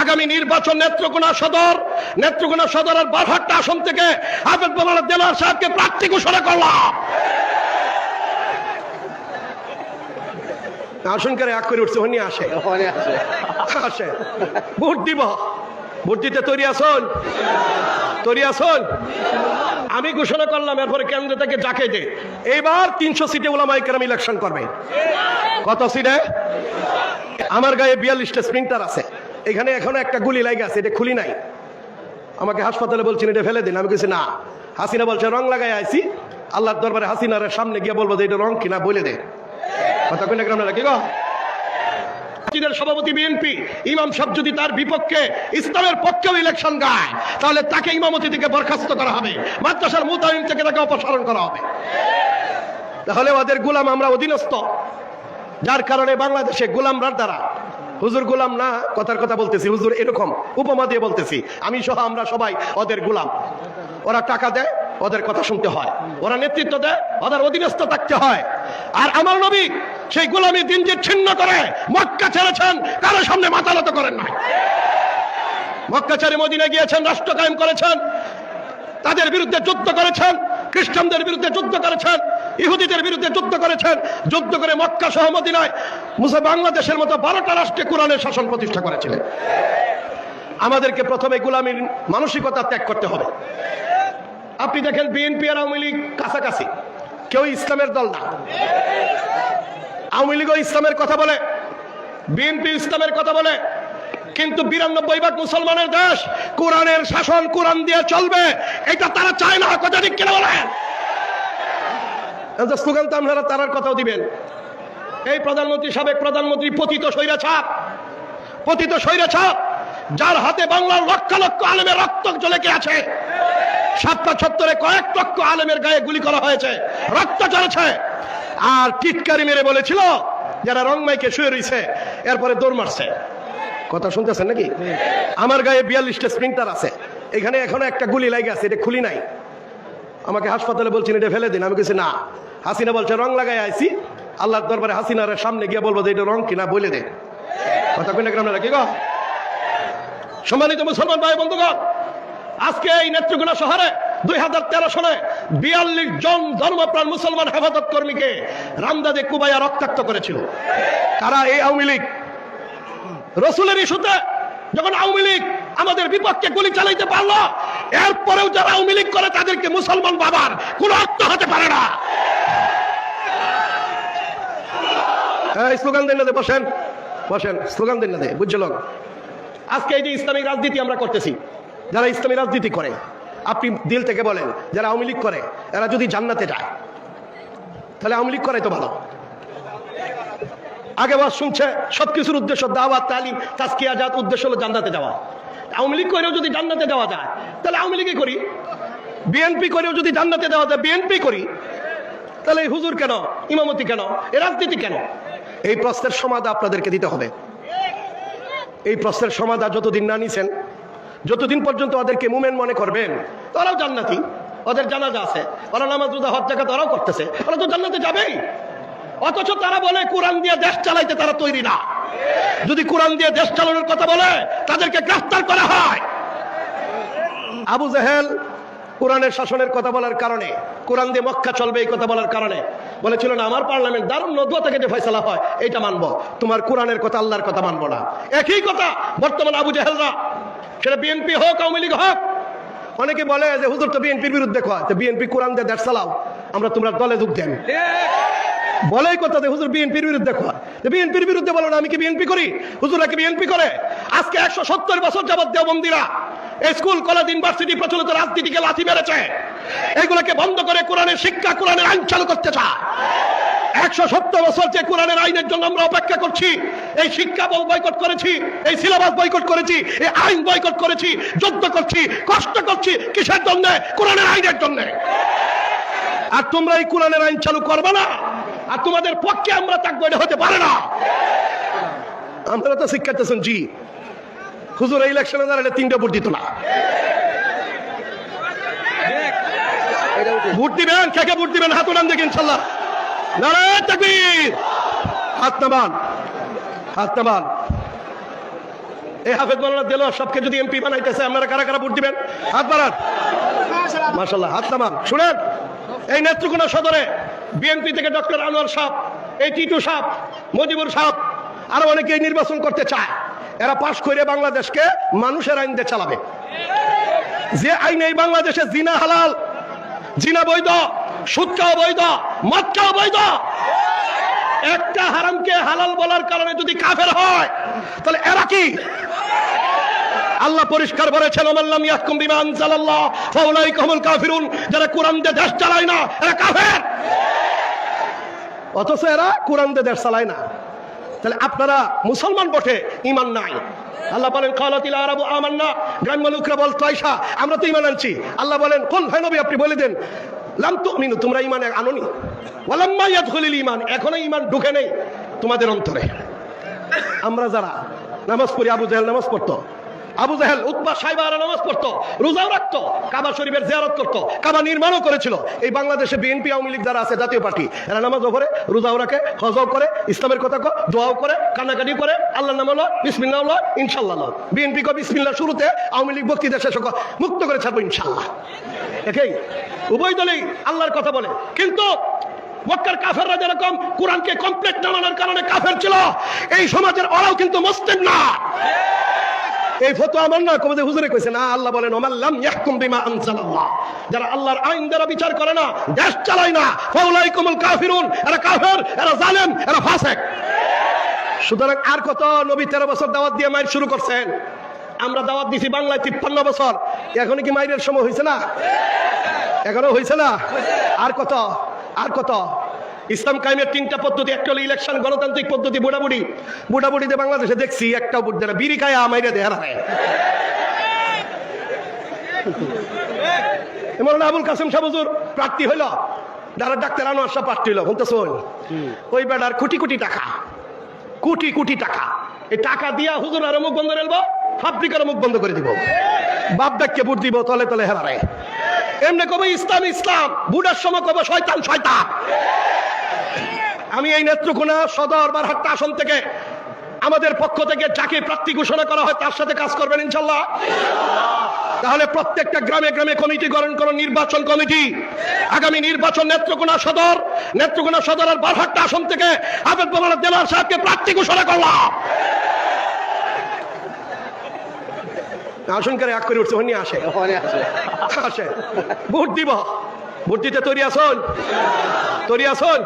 আগামী নির্বাচন নেত্রকোনা সদর নেত্রকোনা সদরের বারহাট্টা আসন থেকে আবেদ বাংলা দেলার সাহেবকে প্রার্থী ঘোষণা করলাম। আসন করে এক করে উঠছে উনি আসে। আসে। ভোট দিব। ভোট দিতে তৈরি আসুন তৈরি আসুন আমি ঘোষণা করলাম এরপরে কেন্দ্র থেকে যাকে দে। এইবার তিনশো সিটে ওলামাই কেরাম ইলেকশন করবে। কত সিটে? আমার গায়ে বিয়াল্লিশটা স্প্রিন্টার আছে। এখানে এখনও একটা গুলি লাগে আছে, এটা খুলি নাই। আমাকে হাসপাতালে বলছেন, এটা ফেলে দিন। আমি কিছু না। হাসিনা বলছে, রং লাগাই আইছি। আল্লাহর দরবারে হাসিনার সামনে গিয়ে বলব যে, এটা রং কিনা বলে দে। সভাপতি বিএনপি, ইমাম সাহেব যদি তার বিপক্ষে ইসলামের পক্ষেও ইলেকশন গায়, তাহলে তাকে ইমামতি থেকে বরখাস্ত করা হবে। মাদ্রাসার মুতাহিন থেকে তাকে অপসারণ করা হবে। তাহলে ওদের গোলাম আমরা অধীনস্থ। যার কারণে বাংলাদেশে গোলামরার দ্বারা হুজুর গোলাম না, কথার কথা বলতেছি, হুজুর এরকম উপমা দিয়ে বলতেছি। আমি সহ আমরা সবাই ওদের গোলাম। ওরা টাকা দেয়, ওদের কথা শুনতে হয়। ওরা নেতৃত্ব দেয়, ওদের অধীনস্থ থাকতে হয়। আর আমার নবী সেই গোলামী দিন যে ছিন্ন করে, মক্কা ছেড়েছেন, কারও সামনে মাথা নত করেন না মক্কা ছেড়ে মদিনা গিয়েছেন, রাষ্ট্র কায়েম করেছেন, তাদের বিরুদ্ধে যুদ্ধ করেছেন, খ্রিস্টানদের বিরুদ্ধে যুদ্ধ করেছেন ইহুদিদের বিরুদ্ধে যুদ্ধ করেছেন, যুদ্ধ করে মক্কা সহ মদিনায় মুসা বাংলাদেশের মতো বারোটা রাষ্ট্রে কোরআনের শাসন প্রতিষ্ঠা করেছিলেন। আমাদেরকে প্রথমে গোলামীর মানসিকতা ত্যাগ করতে হবে। আপনি দেখেন বিএনপি আর আওয়ামী লীগ কাছাকাছি, কেউ ইসলামের দল না। আওয়ামী লীগও ইসলামের কথা বলে, বিএনপি ইসলামের কথা বলে, কিন্তু বিরানব্বই ভাগ মুসলমানের দেশ কোরআনের শাসন কোরআন দিয়ে চলবে, এটা তারা চায় না, কথা ঠিক কিনা বলেন? স্লোগান তো আপনারা তারার কথাও দিবেন। এই প্রধানমন্ত্রী সাবেক প্রধানমন্ত্রী পতিত স্বৈরাছাপ পতিত স্বৈরাছাপ যার হাতে বাংলার লক্ষ লক্ষ আলেমের রক্ত জ্বলেকে আছে? সাতটা ছত্তরে কয়েক লক্ষ আলেমের গায়ে গুলি করা হয়েছে, রক্ত চলেছে আর টিটকারি মেরে বলেছিল, যারা রংমাইকে শুয়ে রয়েছে এরপরে দৌড় মারছে। কথা শুনতেছেন নাকি? আমার গায়ে বিয়াল্লিশটা স্প্রিন্টার আছে। এখানে এখনও একটা গুলি লাগে আছে, এটা খুলি নাই। আমাকে হাসপাতালে বলছেন, এটা ফেলে দিন। আমি কিছু না। হাসিনা বলছে, রং লাগাই আইছি। আল্লাহর দরবারে হাসিনার সামনে গিয়ে বলব যে, এটা রং কিনা বলে দে। কথা কইনা গ্রাম কি গো সম্মানিত মুসলমান ভাই, বন্ধুগণ, আজকে এই নেত্রকোনা শহরে দুই হাজার তেরো সালে বিয়াল্লিশ জন ধর্মপ্রাণ মুসলমান হেফাজত কর্মীকে রামদাদে কুবাইয়া রক্তাক্ত করেছিল। তারা এই আওয়ামী লীগ। রসুলের ইস্যুতে যখন আওয়ামী লীগ আমাদের বিপক্ষে গুলি চালাইতে পারল। এরপরেও যারা আওয়ামী করে, তাদেরকে মুসলমান বাবার কোনো অর্থ হতে পারে না। স্লোগান দেন বসেন। বসেন, স্লোগান দেন আজকে এই যে ইসলামিক রাজনীতি আমরা করতেছি, যারা ইসলামী রাজনীতি করে, আপনি দিল থেকে বলেন, যারা আওয়ামী লীগ করে, এরা যদি জান্নাতে যায়, তাহলে আওয়ামী লীগ তো ভালো। আগে শুনছে, সবকিছুর উদ্দেশ্য দাওয়াত, তালিম তাস্কি আজাদ উদ্দেশ্য হলো জান্নাতে যাওয়া। আওয়ামী লীগ করেও যদি জান্নাতে দেওয়া যায়, তাহলে আওয়ামী লীগই করি। বিএনপি করেও যদি জান্নাতে দেওয়া যায়, বিএনপি করি। তাহলে এই হুজুর কেন? ইমামতি কেন? এ রাজনীতি কেন? এই প্রশ্নের সমাধা আপনাদেরকে দিতে হবে। এই প্রশ্নের সমাধা যতদিন না নিছেন, যতদিন পর্যন্ত ওদেরকে মুমেন মনে করবেন তারাও জান্নাতি। ওদের জানাজা আছে। ওরা নামাজ রোজা, হজ জায়গা তারাও করতেছে। ওরা তো জান্নাতে যাবেই। অথচ তারা বলে, কোরআন দিয়ে দেশ চালাইতে তারা তৈরি না। যদি কোরআন দিয়ে দেশ চালানোর কথা বলে, তাদেরকে গ্রেফতার করা হয়। আবু জাহেল কোরআনের শাসনের কথা বলার কারণে, কোরআন দিয়ে মক্কা চলবে এই কথা বলার কারণে, বলেছিল, না, আমার পার্লামেন্ট দারুণ নদুয়া থেকে যে ফয়সালা হয় এটা মানবো। তোমার কোরআনের কথা আল্লাহর কথা মানবো না। একই কথা বর্তমান আবু জাহেলরা। সেটা বিএনপি হোক, আওয়ামী লীগ হোক, অনেকে বলে যে, হুজুর, তো বিএনপির বিরুদ্ধে কয়? তো বিএনপি কোরআন দিয়ে দেশ চালাও, আমরা তোমরা দলে যোগ দেন। বলেই কথা হুজুর বিএনপির বিরুদ্ধে কয় যে বিএনপির বিরুদ্ধে বলো না, আমি কি বিএনপি করি? হুজুরা কি বিএনপি করে? আজকে একশো সত্তর বছর যাবৎ দেওবন্দিরা স্কুল, কলেজ, ইউনিভার্সিটি প্রচলিত রাজনীতিকে লাথি মেরেছে। এগুলোকে বন্ধ করে কোরআনের শিক্ষা, কোরআনের আইন চালু করতে চায়। একশো সত্তর বছর যে কোরআনের আইনের জন্য আমরা অপেক্ষা করছি, এই শিক্ষা বয়কট করেছি, এই সিলেবাস বয়কট করেছি, এই আইন বয়কট করেছি, যুদ্ধ করছি, কষ্ট করছি, কিসের জন্য? কোরআনের আইনের জন্য। আর তোমরা এই কোরআনের আইন চালু করবে না। আর তোমাদের পক্ষে আমরা থাকব, এটা হতে পারে না। আমরা তো শিক্ষার্থী জি। হুজুর ইলেকশনে দাঁড়ালে তিনটা ভোট দিত না। ভোট দিবেন? কে কে ভোট দিবেন? হাত ইনশাল্লাহ। তাকবীর। হাত নামান। হাত নামান। এই হাফেজ সবকে যদি এমপি বানাইতেছে, আপনারা কারা কারা ভোট দিবেন? হাত বাড়ান। মাশাল্লাহ হাত নামান। শুনেন, এই নেত্রকোনা সদরে বিএনপি থেকে ডক্টর আনোয়ার সাহ এই টিটু সাহ মজিবুর সাহ আরও অনেকেই নির্বাচন করতে চায়। এরা পাশ করে বাংলাদেশকে মানুষের আইন দিয়ে চালাবে। যে আইন এই বাংলাদেশে জিনা হালাল, জিনা বৈধ, সুদটাও বৈধ, মদটাও বৈধ। একটা হারামকে হালাল বলার কারণে যদি কাফের হয়, তাহলে এরা কি? আল্লাহ পরিষ্কার বলেছেন আমাল্লাম ইয়াহকুম বিমা আনজালাল্লাহ, ফাউলাইকা হুমুল কাফিরুন। যারা কোরআন দেশ চালায় না, এরা কাফের। অথচ এরা কোরআন দেশ চালায় না। তাহলে আপনারা মুসলমান বটে ইমান নাই। আল্লাহ বলেন কালাতিল আরাবু আমান্না। গ্রাম্য লোকরা বল তয়সা আমরা তো ইমান আনছি। আল্লাহ বলেন, কোন হয় নবী আপনি বলে দেন? লাম তুমিনু, তোমরা ইমান আনোনি। ওয়ালাম্মা ইয়াদখুলিল ইমান এখনও ইমান ঢুকে নেই তোমাদের অন্তরে। আমরা যারা নামাজ পড়ি, আবু জাহেল নামাজ পড়তো। আবু জাহেল উৎবা সাহেবারা নামাজ পড়তো, রোজাও রাখতো, কাবা শরীফের জিয়ারত করতো, কাবা নির্মাণও করেছিল। এই বাংলাদেশে বিএনপি, আওয়ামী লীগ যারা আছে, জাতীয় পার্টি, এরা নামাজও করে রোজাও রাখে, হজও করে, ইসলামের কথা দোয়াও করে কান্নাকাটি করে আল্লাহ নাম হলো বিসমিল্লাহ ইনশাল্লাহ বিএনপি কো বিসমিল্লাহ শুরুতে আওয়ামী লীগ বক্তৃতা শেষ মুক্ত করে ছাড়বো ইনশাল্লাহ। একেই। উভয় দলেই আল্লাহর কথা বলে। কিন্তু কোরআনকে কমপ্লিট না মানার কারণে কাফের ছিল, এই সমাজের ওরাও কিন্তু মুসলিম না। এই ফটো আমার না কবে হুজুরে কইছে, না, আল্লাহ বলেন ওমাল্লাম ইয়াহকুম বিমা আনজালাল্লাহ। যারা আল্লাহর আইন দ্বারা বিচার করে না, দেশ চালায় না, ফাউলাইকুমুল কাফিরুন, এরা কাফের, এরা জালেম, এরা ফাসিক। সুতরাং আর কত নবী তেরো বছর দাওয়াত দিয়ে মাইর শুরু করছেন? আমরা দাওয়াত দিছি বাংলায় তিপ্পান্ন বছর। এখন কি মাইরের সময় হয়েছে না? এখনও হয়েছে না? আর কত? আর কত? ইসলাম কায়েমের তিনটা পদ্ধতি, একটা হলো ইলেকশন গণতান্ত্রিক পদ্ধতি, বুড়াবুড়ি। বুড়াবুড়িতে বাংলাদেশে দেখছি একটা বুট দেয় বিড়ি খায় আমাইরে দেয় আবুল কাসেম সাবুজুর প্রার্থী হইল। যারা ডাক্তার আনোয়ার সাহ প্রার্থী হইল শুনতে শোন। ওই বেটার কোটি কোটি টাকা। কোটি কোটি টাকা। এই টাকা দিয়া হুজুর আর মুখ বন্ধ রেলবো ফাব্রিকার মুখ বন্ধ করে দিব। বাপ ডাককে ভোট দিব, তলে তলে হেরারে এমনি কবে ইসলাম ইসলাম, বুড়ার সময় কবে শয়তান শয়তান। আমি এই নেত্রকোনা সদর বারহাট্টা আসন থেকে আমাদের পক্ষ থেকে যাকে প্রার্থী ঘোষণা করা হয় তার সাথে কাজ করবেন ইনশাল্লাহ তাহলে প্রত্যেকটা গ্রামে গ্রামে কমিটি গঠন করুন নির্বাচন কমিটি। আগামী নির্বাচন নেত্রকোনা সদর নেত্রকোনা সদর আর বারহাট্টা আসন থেকে আবেদ বাবার দেলার সাহেবকে প্রার্থী ঘোষণা করলাম। আসন করে এক করে উঠছে আসে। আসে। ভোট দিব। ভোট দিতে তৈরি আসুন তৈরি আসুন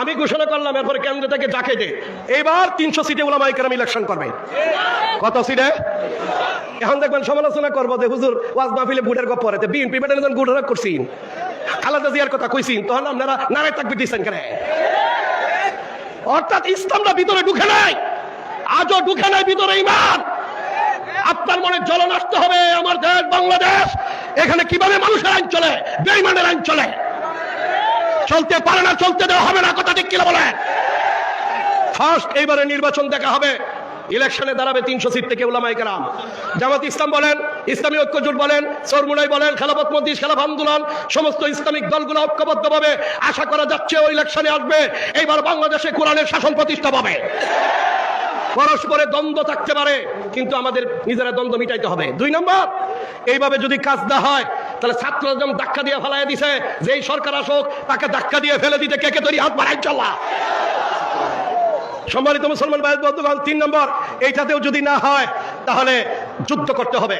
আমি ঘোষণা করলাম, এরপরে কেন্দ্র থেকে ডাকে দে। এইবার তিনশো সিটে ওলামাই কেরাম ইলেকশন করবে। কত সিটে? এখন দেখবেন সমালোচনা করব যে, হুজুর, ওয়াজ মাহফিলে ভোটের গপ পরে বিএনপি বেটার যখন গুড়া করছিন খালাদা জিয়ার কথা কইছিন তখন আপনারা নারায় থাকবে দিচ্ছেন কেন? অর্থাৎ ইসলামটা ভিতরে ঢুকে নাই। আজও ঢুকে নাই ভিতরে ইমান। জ্বলন আসতে হবে আমার দেশ বাংলাদেশ। এখানে কীভাবে মানুষের আইন চলে? বেইমানের আইন চলে। চলতে পারে না, চলতে দেওয়া হবে না, কথা ঠিক কিনা বলে ফার্স্ট এইবারে নির্বাচন দেখা হবে। ইলেকশনে দাঁড়াবে তিনশো সিট থেকে ওলামাই কেরাম। জামাত ইসলাম বলেন, ইসলামী ঐক্যজোট বলেন, সরমুনাই বলেন, খেলাফত মন্দির খেলাফ আন্দোলন, সমস্ত ইসলামিক দলগুলো ঐক্যবদ্ধভাবে আশা করা যাচ্ছে ওই ইলেকশনে আসবে। এইবার বাংলাদেশে কোরআনের শাসন প্রতিষ্ঠা পাবে। পরস্পরে দ্বন্দ্ব থাকতে পারে, কিন্তু আমাদের নিজেরা দ্বন্দ্ব মিটাইতে হবে। দুই নম্বর, এইভাবে যদি কাজ না হয়, তাহলে ছাত্ররা যেমন ধাক্কা দিয়ে ফেলাই দিছে, যেই সরকার আসুক, তাকে ধাক্কা দিয়ে ফেলে দিতে কে কে তৈরি? হাত বাড়াই চলা সম্মানিত মুসলমান ভাই, বন্ধুগণ, তিন নম্বর, এইটাতেও যদি না হয়, তাহলে যুদ্ধ করতে হবে।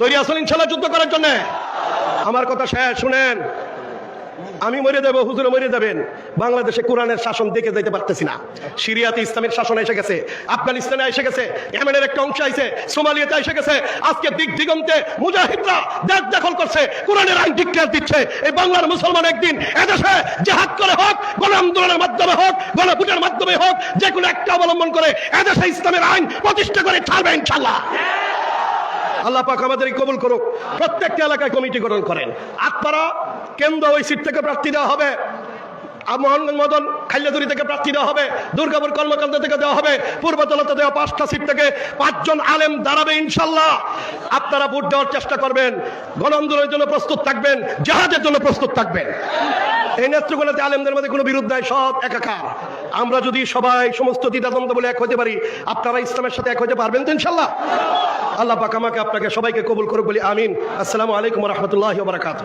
তৈরি আসুন ইনশাল্লাহ যুদ্ধ করার জন্য। আমার কথা শেষ, শুনেন। আমি মরে দেবো হুজুরে মরে যাবেন। বাংলাদেশে কোরআনের শাসন দেখে যেতে পারতেছি না। সিরিয়াতে ইসলামের শাসন এসে গেছে, আফগানিস্তানে এসে গেছে, ইয়েমেনের একটা অংশ আইছে, সোমালিয়াতে এসে গেছে। আজকে দিক দিগন্তে মুজাহিদরা দেশ দখল করছে, কোরআনের আইন ডিক্লেয়ার দিচ্ছে। এই বাংলার মুসলমান একদিন এদেশে জেহাদ করে হোক, গণ আন্দোলনের মাধ্যমে হোক, গণভোটের মাধ্যমে হোক, যে কোনো একটা অবলম্বন করে এদেশে ইসলামের আইন প্রতিষ্ঠা করে ছাড়বে ইনশাল্লাহ। আল্লাহ পাক আমাদের কবুল করুক। প্রত্যেকটা এলাকায় কমিটি গঠন করেন। আটপাড়া কেন্দ্র ওই সিট থেকে প্রার্থী দেওয়া হবে। মোহনগঞ্জ মদন খাইলাদুরি থেকে প্রার্থী দেওয়া হবে। দুর্গাপুর কর্মকান্ত থেকে দেওয়া হবে। পূর্বতলতা দেওয়া পাঁচটা সিট থেকে পাঁচজন আলেম দাঁড়াবে ইনশাল্লাহ আপনারা ভোট দেওয়ার চেষ্টা করবেন। গণ আন্দোলনের জন্য প্রস্তুত থাকবেন। জাহাজের জন্য প্রস্তুত থাকবেন। এই নেত্রকোনাতে আলেমদের মধ্যে কোনো বিরুদ্ধ নাই সব একাকার। আমরা যদি সবাই সমস্ত দ্বিধাদ্বন্দ্ব বলে এক হতে পারি, আপনারা ইসলামের সাথে এক হতে পারবেন তো ইনশাল্লাহ আল্লাহ পাক আমাকে আপনাকে সবাইকে কবুল করুক বলি আমিন। আসসালামু আলাইকুম রহমতুল্লাহ বারাকাত